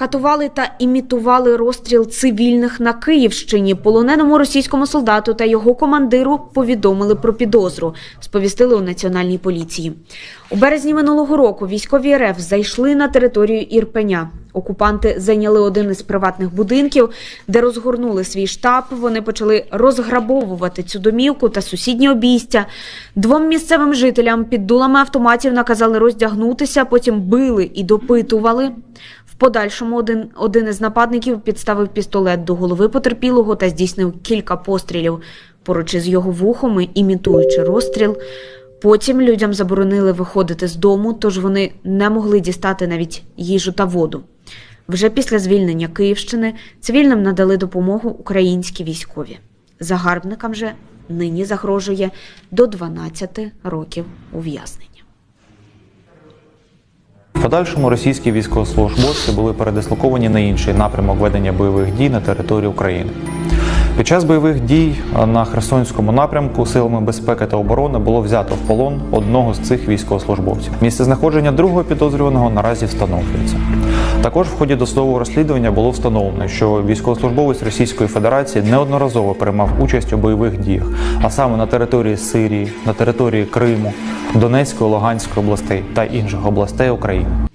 Катували та імітували розстріл цивільних на Київщині. Полоненому російському солдату та його командиру повідомили про підозру. Сповістили у національній поліції. У березні минулого року військові РФ зайшли на територію Ірпеня. Окупанти зайняли один із приватних будинків, де розгорнули свій штаб. Вони почали розграбовувати цю домівку та сусідні обійстя. Двом місцевим жителям під дулами автоматів наказали роздягнутися, потім били і допитували. Подальшому один, один із нападників підставив пістолет до голови потерпілого та здійснив кілька пострілів поруч із його вухом, імітуючи розстріл. Потім людям заборонили виходити з дому, тож вони не могли дістати навіть їжу та воду. Вже після звільнення Київщини цивільним надали допомогу українські військові. Загарбникам же нині загрожує до 12 років ув'язнення. Подальшому російські військовослужбовці були передислоковані на інший напрямок ведення бойових дій на території України. Під час бойових дій на Херсонському напрямку силами безпеки та оборони було взято в полон одного з цих військовослужбовців. Місце знаходження другого підозрюваного наразі встановлюється. Також в ході досудового розслідування було встановлено, що військовослужбовець Російської Федерації неодноразово приймав участь у бойових діях, а саме на території Сирії, на території Криму, Донецької, Луганської областей та інших областей України.